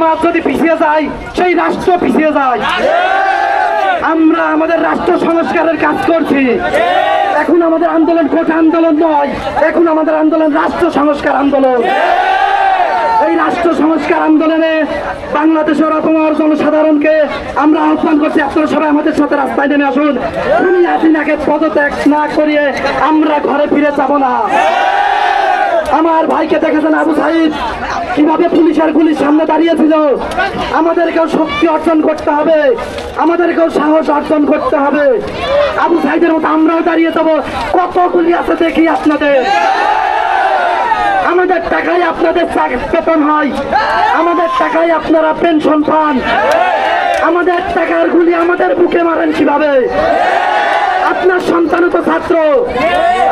সমাজ যদি পিছিয়ে যায় সেই রাষ্ট্র পিছিয়ে যায়। আমরা আমাদের রাষ্ট্র সংস্কারের কাজ করছি। এখন আমাদের আন্দোলন কোটা আন্দোলন নয় এখন আমাদের আন্দোলন রাষ্ট্র সংস্কার আন্দোলন। এই রাষ্ট্র সংস্কার আন্দোলনে বাংলাদেশের অপমর জনসাধারণকে আমরা আহ্বান করছি আপনারা সবাই আমাদের সাথে রাস্তায় নেমে আসুন। খুনি হাসিনাকে পদত্যাগ না করিয়ে আমরা ঘরে ফিরে যাব না। আমার ভাইকে দেখেছেন আবু সাহিদ কীভাবে পুলিশের গুলির সামনে দাঁড়িয়েছিল? আমাদেরকেও শক্তি অর্জন করতে হবে। আমাদেরকেও সাহস অর্জন করতে হবে। আবু সাহিদের মতো আমরাও দাঁড়িয়ে যাব। কত গুলি আছে দেখি আপনাদের। আমাদের টাকায় আপনাদের বেতন হয়। আমাদের টাকায় আপনারা পেনশন পান। আমাদের টাকার গুলি আমাদের বুকে মারেন কীভাবে? আপনার সন্তানও তো ছাত্র।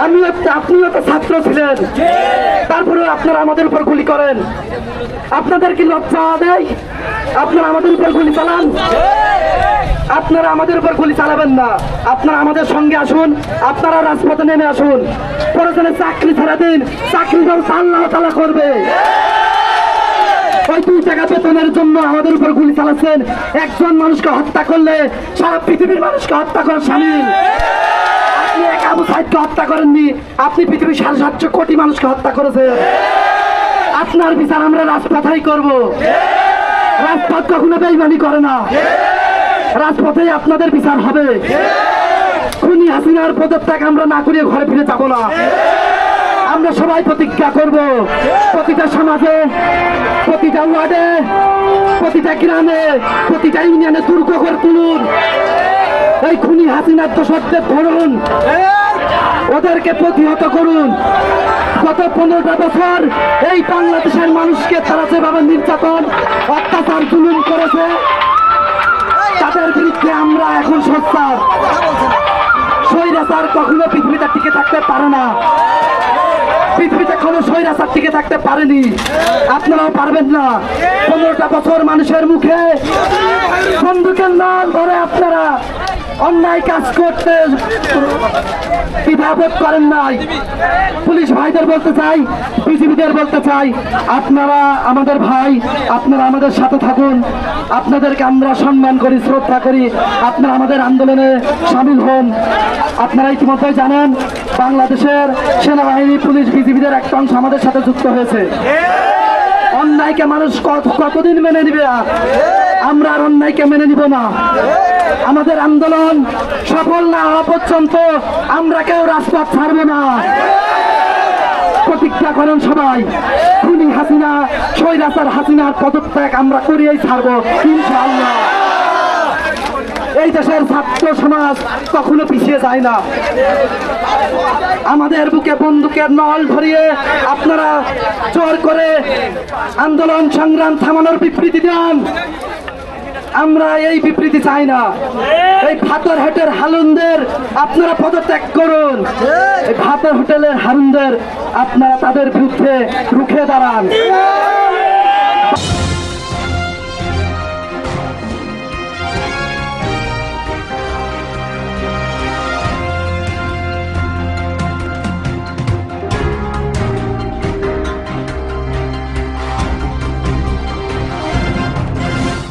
আমিও আপনিও তো ছাত্র ছিলেন। তারপরে আপনারা আমাদের উপর গুলি করেন। আপনাদের কি লজ্জা দেয়? আপনারা আমাদের উপর গুলি চালান? আপনারা আমাদের উপর গুলি চালাবেন না। আপনারা আমাদের সঙ্গে আসুন। আপনারা রাজপথে নেমে আসুন। প্রয়োজনে চাকরি ছাড়া দিন। চাকরি আল্লাহ তালা করবে। ওই দুই টাকা বেতনের জন্য আমাদের উপর গুলি চালাচ্ছেন। একজন মানুষকে হত্যা করলে সারা পৃথিবীর মানুষকে হত্যা করার সামিল আপনি এক আবু সাইদকে হত্যা করেননি, আপনি পৃথিবীর সাড়ে সাতশো কোটি মানুষকে হত্যা করেছেন। আপনার বিচার আমরা রাজপথাই করব। রাজপথ কখনো বেইমানি করে না। রাজপথেই আপনাদের বিচার হবে। খুনি হাসিনার পদত্যাগ আমরা না করিয়ে ঘরে ফিরে যাব না। আমরা সবাই প্রতিজ্ঞা করব। প্রতিটা সমাজে, প্রতিটা ওয়ার্ডে, প্রতিটা গ্রামে, প্রতিটা ইউনিয়নে দুর্গ করে তুলুন। এই খুনি হাসিনার দোষত্বে ধরুন। ওদেরকে প্রতিহত করুন। গত পনেরোটা বছর এই বাংলাদেশের মানুষকে তারা যেভাবে নির্যাতন, অত্যাচার, জুলুম করেছে, তাদের বিরুদ্ধে আমরা এখন সত্যার স্বৈরাচার কখনো পৃথিবীতে টিকে থাকতে পারে না। কোনো স্বৈরাচার টিকে থাকতে পারেনি। আপনারাও পারবেন না। পনেরোটা বছর মানুষের মুখে বন্দুকের নাম ধরে আপনারা। অন্যায় কাজ করতে দ্বিধাবোধ করেন নাই। পুলিশ ভাইদের বলতে চাই, বিজিবিদের বলতে চাই, আপনারা আমাদের ভাই, আপনারা আমাদের সাথে থাকুন। আপনাদেরকে আমরা সম্মান করি, শ্রদ্ধা করি। আপনারা আমাদের আন্দোলনে সামিল হন। আপনারা ইতিমধ্যে জানেন, বাংলাদেশের সেনাবাহিনী, পুলিশ, বিজিবিদের একটা অংশ আমাদের সাথে যুক্ত হয়েছে। অন্যায়কে মানুষ কত- কতদিন মেনে নিবে আমরা আর অন্যায়কে মেনে নিব না। আমাদের আন্দোলন সফল না হওয়া পর্যন্ত আমরা কেউ রাস্তা ছাড়বো না। প্রতিজ্ঞা করেন সবাই, খুনি হাসিনা, স্বৈরাচার হাসিনার পদত্যাগ আমরা করিয়েই ছাড়বো, ইনশাআল্লাহ। এই দেশের ছাত্র সমাজ কখনো পিছিয়ে যায় না। আমাদের বুকে বন্দুকের নল ধরিয়ে আপনারা জোর করে আন্দোলন সংগ্রাম থামানোর বিবৃতি দেন। আমরা এই বিবৃতি চাই না। এই ভাতর হোটেল হালুনদের আপনারা পদত্যাগ করুন। এই ভাতর হোটেলের হালুনদের আপনারা তাদের বিরুদ্ধে রুখে দাঁড়ান।